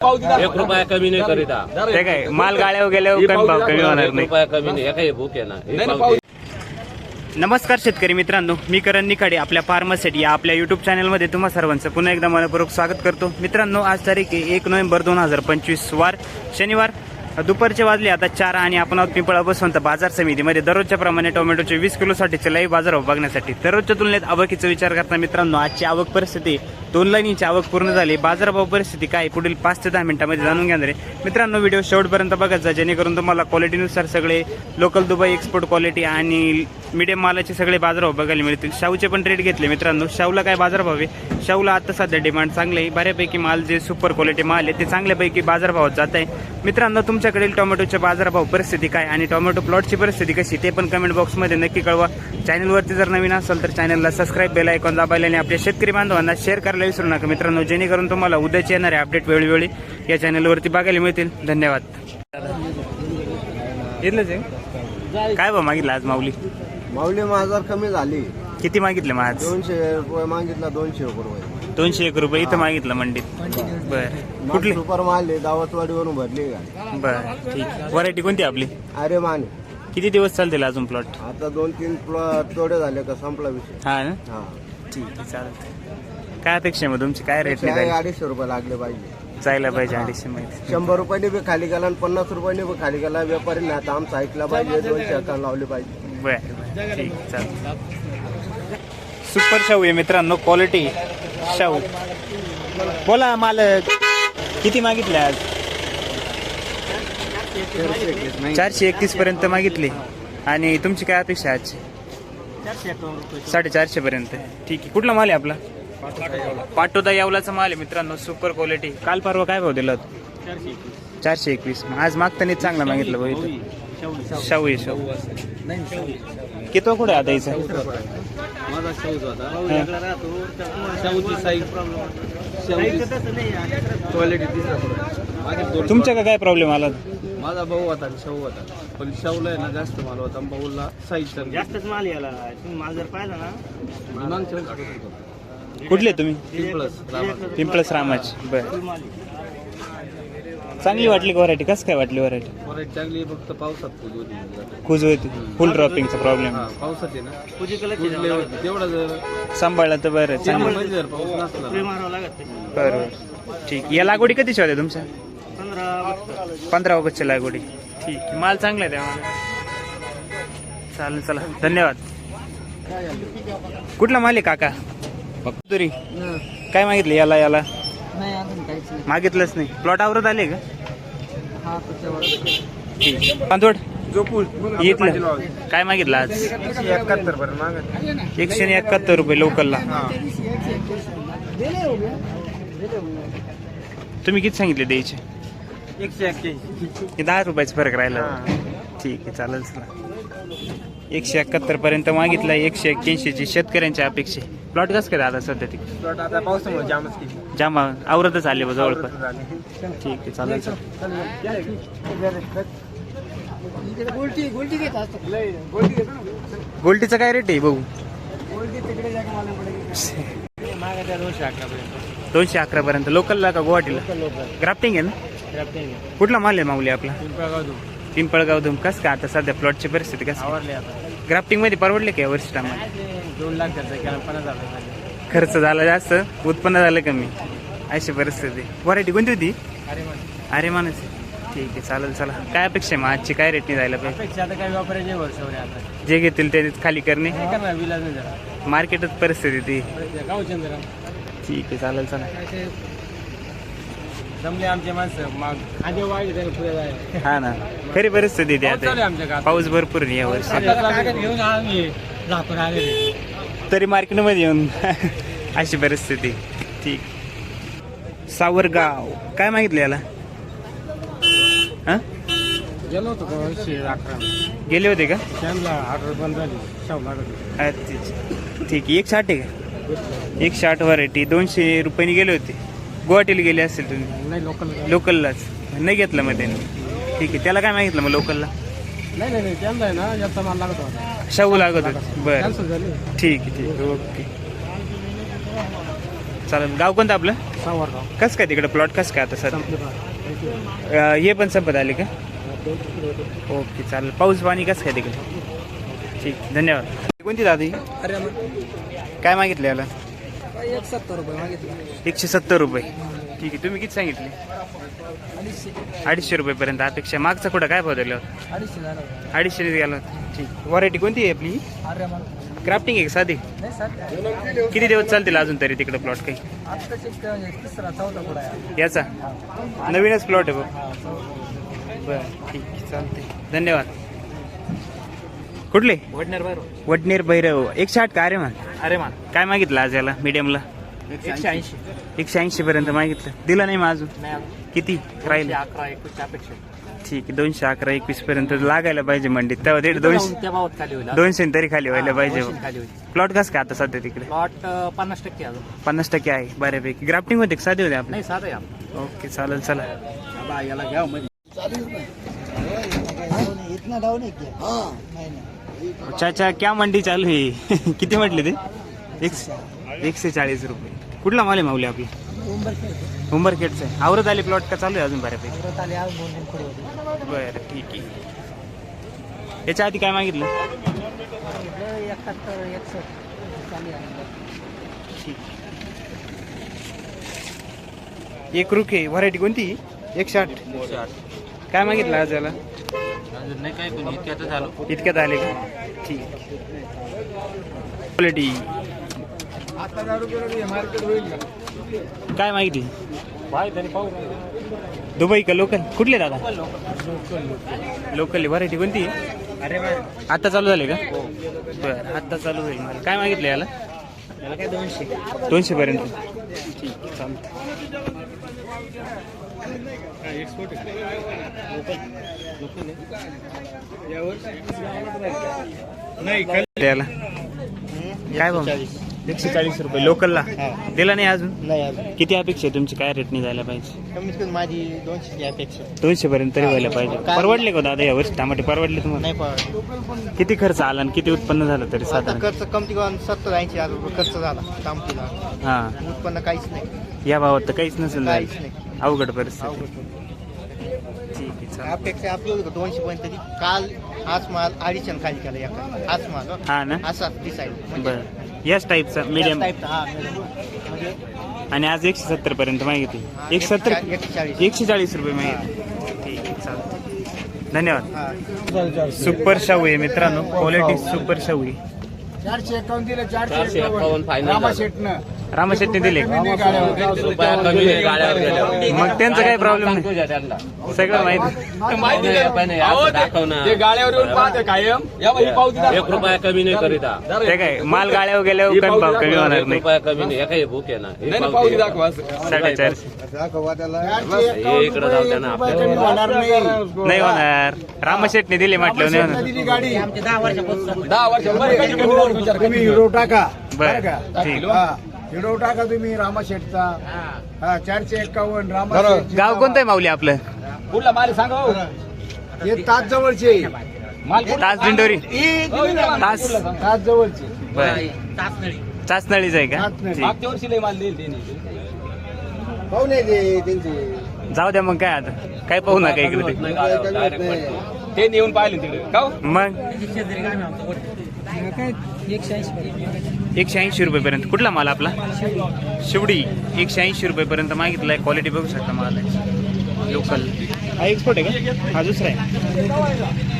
एक रुपया कमी नाही करीत. ते काय माल गाड्यावर गेल्यावर कमी भाव कमी होणार एक नाही. रुपया कमी नाही एका हे भूक आहे ना हे. नमस्कार शेतकरी मित्रांनो मी करण निखाडे आपल्या फार्मसेट या आपल्या युट्यूब चॅनलमध्ये तुम्हा सर्वांचं पुन्हा एकदा मनपूर्वक स्वागत करतो. मित्रांनो आज तारीख आहे एक नोव्हेंबर दोन हजार पंचवीस वार शनिवार. दुपारचे वाजले आता चार आणि आपण आहोत पिंपळा बसवंत बाजार समितीमध्ये दररोजच्या प्रमाणे टोमॅटोचे वीस किलोसाठीचे लाईव्ह बाजार बघण्यासाठी. दररोजच्या तुलनेत आवकीचा विचार करता मित्रांनो आजची आवक परिस्थिती दोन लाईनीची आवक पूर्ण झाली. बाजारभाव परिस्थिती काय पुढील पाच ते दहा मिनिटांमध्ये जाणून घेणार आहे. मित्रांनो व्हिडिओ शेवटपर्यंत बघत जा जेणेकरून तुम्हाला क्वालिटीनुसार सगळे लोकल दुबई एक्सपोर्ट क्वालिटी आणि मीडियम मालाचे सगळे बाजारभाव बघायला मिळतील. शाहूचे पण रेट घेतले मित्रांनो. शाहूला काय बाजारभाव आहे? शाहूला आता सध्या डिमांड चांगले आहे. बऱ्यापैकी माल जे सुपर क्वालिटी माल आहे ते चांगल्यापैकी बाजारभावात जात आहे. मित्रांनो तुमच्याकडील टोमॅटोचे बाजारभाव परिस्थिती काय आणि टोमॅटो प्लॉटची परिस्थिती कशी ते पण कमेंट बॉक्समध्ये नक्की कळवा. चॅनलवरती जर नवीन असेल तर चॅनलला सबस्क्राईब बेल ऐकून दाबायला आणि आपल्या शेतकरी बांधवांना शेअर करायला विसरू नका. मित्रांनो जेणेकरून तुम्हाला उद्याचे येणारे अपडेट वेळोवेळी या चॅनलवरती बघायला मिळतील. धन्यवाद. काय बा मागितलं आज माऊली? माऊली हजार कमी झाली किती मागितलं मग आज? दोनशे रुपये मागितला दोनशे रुपये. दोनशे एक रुपये इथं मागितलं मंडीत. बर. कुठली? सुपर माल दावतवाडीवरून भरली गाडी. बर ठीक. व्हरायटी कोणती आपली? अरे माने. किती दिवस चालतील अजून प्लॉट आता दोन तीन प्लॉट तोडे झाले का संपला विषय. हा ना? हा. ठीक आहे चालेल. काय अपेक्षा आहे मग तुमची? काय रेट काय नाही अडीचशे रुपये लागले पाहिजे. जायला पाहिजे अडीचशे माहिती शंभर रुपयाने बी खाली गेला आणि पन्नास रुपयाने बी खाली गेला. व्यापारी नाही आता आमचं ऐकला पाहिजे दोनशे अकाउंट लावले पाहिजे. बर बर. ठीक चालेल. सुपर शाहू आहे मित्रांनो क्वालिटी शाहू. बोला मालक किती मागितले आज? चारशे एकतीस पर्यंत मागितले. आणि तुमची काय अपेक्षा आहे आजची? साडेचारशे पर्यंत. ठीक आहे. कुठला माल आहे आपला? पाटोदा यावलाचा माल आहे मित्रांनो सुपर क्वालिटी काल परवा काय भाव दिला चारशे एकवीस. आज मागताना चांगला मागितलं भाऊ शाहू आहे शाहू. किती कुठे आता याचा माझा होता. साईज क्वालिटी तुमच्या का काय प्रॉब्लेम आला? माझा भाऊ होता आणि शाहू होता. पण शाहूला आहे ना जास्त माल होता आणि भाऊला साईज तर जास्तच माल याला तुम्ही माल जर पाहिला ना. मागच्या. कुठले तुम्ही? पिंपळस, रामा. पिंपळस रामाच. बर. चांगली वाटली व्हरायटी कसं काय वाटली व्हरायटी चांगली फक्त पावसात फुल होती फुल ड्रॉपिंगचा प्रॉब्लेम हा पावसात आहे ना. पूजी कलर कुजले होते तेवढा जर सांभाळला तर बरं चांगलं. मध्ये जर पाऊस नसला. स्प्रे ना, मारावं लागत ते. बरोबर. ठीक. या लागवडी कधी होत्या तुमच्या? पंधरा ऑगस्टच्या लागवडी. ठीक. आहे. माल चांगला आहे त्यामुळे चालेल चला. धन्यवाद. कुठला माल आहे काका? तुरी काय मागितलं याला याला? मागितलंच नाही. प्लॉट आवरत आले का? ठीक इथलं. काय मागितलं आज? एकाहत्तर पर्यंत मागत एकशे आणि एकाहत्तर रुपये लोकलला. तुम्ही किती सांगितले द्यायचे? एकशे एक्क्याऐंशी. हे दहा रुपयाचा फरक राहिला. ठीक आहे चालेल चला. एकशे एकाहत्तर पर्यंत मागितलं एकशे एक्क्याऐंशीची शेतकऱ्यांच्या अपेक्षा प्लॉट कसं काय आता सध्या ती? आता पावसामुळे जामच केली. जामा आवरतच आले बा जवळपास. ठीक आहे चालेल चल गोल्टीचा काय रेट आहे भाऊ दोनशे अकरा पर्यंत. लोकलला का गुवाहाटीला? ग्राफ्टिंग आहे ना? कुठला माल आहे माऊली आपला? पिंपळगाव धुम कस का? आता सध्या प्लॉटची परिस्थिती कस ग्राफ्टिंगमध्ये परवडले का वर्षी टायमाला दोन लाख खर्च केला पन्नास हजार खर्च झाला जास्त उत्पन्न झालं कमी. अशी परिस्थिती. व्हरायटी कोणती होती? अरे माणूस ठीक आहे चालेल चला. काय अपेक्षा आहे मग? आजची काय रेटने जायला पाहिजे? पेक्षा आता काही वापरायचे वर्षावर आता. जे घेतील ते खाली करणे. काय करणार विलाज नाही जरा मार्केटच परिस्थिती ती. ठीक आहे चालेल चला. जमले आमचे माणसं. मग आधी वाढले त्याने पुढे जायला. हा ना. खरी परिस्थिती ती पाऊस चालू आहे आता आमच्या गावात. पाऊस भरपूर आहे या वर्षी. घेऊन आम्ही लाकूड आलेले. तरी मार्केटमध्ये येऊन. अशी परिस्थिती. ठीक. सावरगाव. काय मागितलं याला? हा? गेलो होतो का वर्षी अकरा. गेले होते का? त्यांना ऑर्डर बंद झाली. लागत अच्छा. ठीक. आहे एक साठ आहे का? एक साठ व्हरायटी. दोनशे रुपयांनी गेले होते. गुवाहाटीला गेले असतील तुम्ही? नाही लोकल लोकललाच. नाही घेतलं मग त्यांनी. ठीक आहे त्याला काय मागितलं मग लोकलला? नाही नाही नाही त्यांना आहे ना जास्त माल लागत होता. शाहू लागत होते. बरं. कॅन्सल झाली. ठीक आहे ठीक आहे. ओके. चालेल गाव कोणतं आपलं? सावरगाव. कसं काय तिकडे प्लॉट कसं काय आता सर संपले हे पण संपत आले का? ओके चालेल. पाऊस पाणी कसं काय तिकडे? ठीक धन्यवाद. कोणती दादी? अरे काय मागितलं याला? एक सत्तर रुपये मागितलं. एकशे सत्तर रुपये. ठीक आहे तुम्ही किती सांगितले? अडीचशे रुपयेपर्यंत अपेक्षा. मागचा कुठं काय अडीचशे झालं. अडीचशे गेला ठीक. व्हरायटी कोणती आहे आपली? क्राफ्टिंग आहे का साधी? किती दिवस चालतील अजून तरी तिकडे प्लॉट काही? आहे याचा? नवीनच प्लॉट आहे बघ. बरं ठीक चालते धन्यवाद. कुठले? वडनेर बाहेर वडनेर भैरव. एकशे आठ का? अरे मान. अरे मान. काय मागितलं आज याला मीडियमला एकशे ऐंशी. एकशे ऐंशी पर्यंत मागितलं. दिलं नाही मग अजून? नाही किती? राहील? अकरा एकवीसच्या अपेक्षा ठीक आहे दोनशे अकरा एकवीस पर्यंत लागायला पाहिजे मंडीत. तेव्हा दीड दोनशे त्या भावात खाली होईल. दोनशे तरी खाली व्हायला पाहिजे. खाली होईल. प्लॉट कसं काय आता सध्या तिकडे? प्लॉट पन्नास टक्के अजून. पन्नास टक्के आहे बऱ्यापैकी. ग्राफ्टिंग होते का? साधे होते आपले? नाही साधं आहे आपलं. ओके चालेल चला. याला घ्या मध्ये इतना डाऊन आहे की? नाही. नाही चाचा क्या मंडी चालू आहे? किती म्हटले ते? एकशे एकशे चाळीस रुपये. कुठला माल आहे माऊली आपली? उंबर उंबरखेडचं आहे. आवरत आले प्लॉट का चालू आहे अजून बऱ्यापैकी? बरं ठीक आहे. याच्या आधी काय मागितलं? ठीक एक रुके व्हरायटी कोणती? एकशे आठ काय मागितलं आज याला? अजून नाही इतक्यात झालो. इतक्यात आले का? ठीक. क्वालिटी काय माहिती? दुबई का लोकल? कुठले दादा? लोकल व्हरायटी कोणती? अरे आता चालू झाले का? बरं आता चालू होईल मला. काय मागितलं याला? याला काय दोनशे. दोनशे पर्यंत. ठीक आहे चालतं याला काय भाव एकशे चाळीस रुपये. लोकलला? दिला नाही अजून? नाही अजून. किती अपेक्षा आहे तुमची? काय रेटने जायला पाहिजे? कमीत कमी माझी दोनशे अपेक्षा. दोनशे पर्यंत तरी व्हायला पाहिजे? परवडले का दादा यावर्षी टमाटे परवडले तुम्हाला? नाही पण किती खर्च आला आणि किती उत्पन्न झालं तरी साधारण? खर्च कमती करून सत्तर ऐंशी हजार रुपये खर्च झाला. कामतीला हा. उत्पन्न काहीच नाही. या भावात तर काहीच नसेल काहीच. नाही. अवघड परिस्थिती. ठीक आहे चालेल. अपेक्षा आपली होती का दोनशे काल हाच माल अडीचशे खाली केला एका हाच माल हं. हा ना? असा डिसाईड बर. याच टाईपचा मीडियम हा medium. म्हणजे आणि आज एकशे सत्तर पर्यंत मागितली हा, एक सत्तर? एकशे चाळीस. एकशे चाळीस रुपये मागितली ठीक आहे चालतं धन्यवाद. हा. सुपर शाहू आहे मित्रांनो. क्वालिटी सुपर शाहू आहे. चारशे एकावन्न दिले चारशे एकावन्न फायनल रामाशेट्टी दिले. मग त्यांचं काही प्रॉब्लेम नाही. सगळं माहिती. गाड्यावर येऊन पाहते कायम. या बाई पावती एक रुपया कमी नाही करीता ते काय माल गाड्यावर गेल्यावर कमी भाव कमी होणार नाही. रुपया कमी नाही. एका हे भूक आहे ना. नाही पावती. दाखवा. साडेचारशे हे इकडे जाऊ द्या ना नाही. होणार. रामशेटने दिले म्हटलं नाही होणार. दहा वर्ष. तुम्ही हिरो टाका. बरं ठीक. हा हिरो टाका तुम्ही रामाशेठचा. हा. चारशे एक्कावन्न रामाशेठ गाव कोणतं आहे माऊली आपलं? कुठला माल सांगा हो. हे तास जवळचे. माल कुठला? तास दिंडोरी हो, इकडे माल. तास तास जवळचे. बर. चाचनळीच आहे का? चाचनळी. ठीक. मागच्या वर्षी लय माल देईल त्यांनी. पाहू नाही ते त्यांची. जाऊ द्या मग काय आता. काय पाहू नका इकडे. ते. ते नेऊन पाहिले तिकडे. का हो? मग? एकशे ऐंशी एकशे ऐंशी रुपये पर्यंत कुठला माल आपला? शिवडी. एकशे ऐंशी रुपये पर्यंत मागितलाय. क्वालिटी बघू शकता माल. लोकल हा एक्सपोर्ट आहे का? हा दुसरा आहे.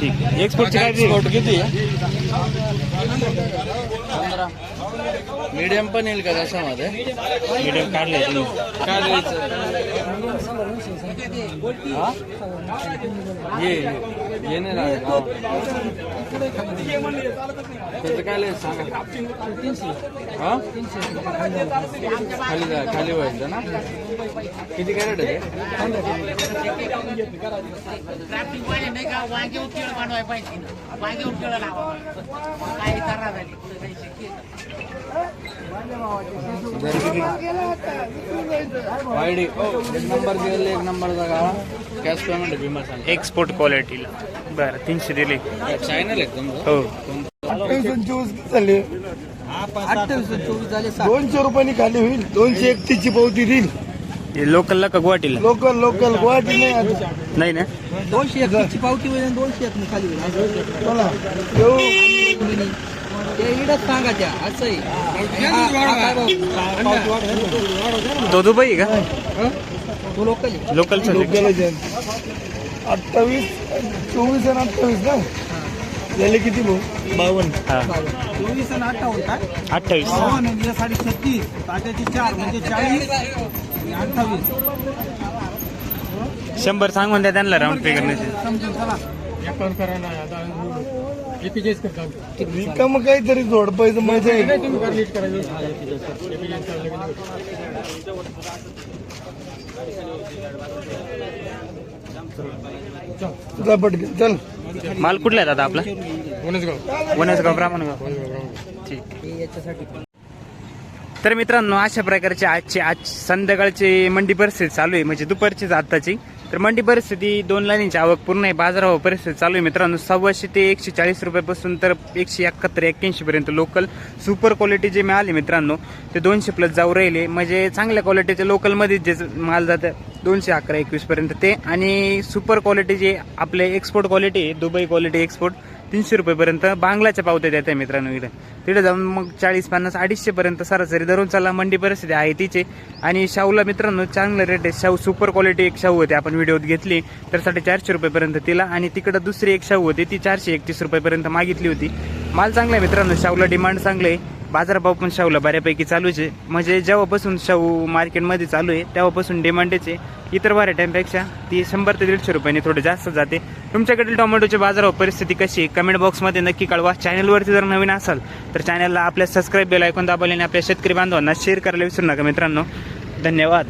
ठीक एक्सपोर्टची काय एक्सपोर्ट किती मीडियम पण येईल का त्याच्यामध्ये? मीडियम काढले तुम्ही. काय नाही नाव. त्याचं काय लय सांगा. हा? खाली जा खाली व्हायचं ना? किती कॅरेट आहे? ट्रॅफिक पाहिजे नाही का वांगे पाहिजे. वांगे उठकेळ लावा. काही तरा झाली कुठं काही शक्य आहे वायडी. ओ, एक नंबर दिलेले एक कॅश पेमेंट सांग एक्सपोर्ट क्वालिटीला बरं तीनशे दिले. चॅनल आहे तुमचं? हो. अठ्ठावीस चोवीस झाले. साठ दोनशे रुपयांनी खाली होईल. दोनशे एकतीसची पावती देईल. हे लोकलला का गुवाहाटीला? लोकल लोकल गुवाहाटी नाही आता. नाही ना? दोनशे एकतीसची पावती होईल आणि दोनशे एक खाली होईल. असं. चला. येऊ. ते इडच सांगा त्या असं आहे हा- हा काय भाऊ? तो दुबई आहे का? हं? तो लोकल आहे. लोकलचा. अठ्ठावीस चोवीस आणि अठ्ठावीस ना? झाले किती भाऊ? बावन्न. हा. चोवीस आणि अठ्ठावन्न काय? अठ्ठावीस. म्हणजे साडे छत्तीस. तात्याची चार म्हणजे चाळीस. आणि अठ्ठावीस. शंभर सांगून द्या त्यांना राऊंड पे करण्याचे समजून चला. रिकाम काहीतरी झोडपायचं मजा आहे. जा पटकन चल. माल कुठला आहे दादा आपला? वनसगाव ब्राह्मणगाव. ठीक. याच्यासाठी तर मित्रांनो अशा प्रकारचे आजचे आज संध्याकाळची मंडी परिस्थिती चालू आहे. म्हणजे दुपारचीच आत्ताची. तर मंडी परिस्थिती दोन लाईनीची आवक पूर्ण आहे. बाजारभाव परिस्थिती चालू आहे मित्रांनो. सव्वाशे ते एकशे चाळीस रुपयापासून तर एकशे एकाहत्तर एक्क्याऐंशी पर्यंत लोकल सुपर क्वालिटी जे मिळाली मित्रांनो ते दोनशे प्लस जाऊ राहिले. म्हणजे चांगल्या क्वालिटीचे लोकलमध्ये जे माल जातं दोनशे अकरा एकवीस पर्यंत ते. आणि सुपर क्वालिटी जे आपले एक्सपोर्ट क्वालिटी आहे दुबई क्वालिटी एक्सपोर्ट तीनशे रुपयेपर्यंत बांगलाच्या पावत्या देत आहे मित्रांनो इकडे तिथे जाऊन मग चाळीस पन्नास अडीचशेपर्यंत सरासरी धरून चालला. मंडी परिस्थिती आहे तिचे आणि शाहूला मित्रांनो चांगलं रेट आहे. शाहू सुपर क्वालिटी एक शाहू होती. आपण व्हिडिओत घेतली. तर साडेचारशे रुपयेपर्यंत तिला. आणि तिकडं दुसरी एक शाहू होती. ती चारशे एकतीस रुपयेपर्यंत मागितली होती. माल चांगला आहे मित्रांनो. शाहूला डिमांड चांगलं आहे. बाजारभाव पण शाहूला बऱ्यापैकी चालूच आहे. म्हणजे जेव्हापासून शाहू मार्केटमध्ये चालू आहे तेव्हापासून डिमांडच आहे. इतर व्हरायट्यांपेक्षा ती शंभर ते दीडशे रुपयांनी थोडे जास्त जाते. तुमच्याकडील टोमॅटोचे बाजारभाव परिस्थिती कशी आहे? कमेंट बॉक्समध्ये नक्की कळवा. चॅनलवरती जर नवीन असाल तर चॅनलला आपल्या सबस्क्राईब बेल ऐकून दाबाले आणि आपल्या शेतकरी बांधवांना शेअर करायला विसरू नका मित्रांनो. धन्यवाद.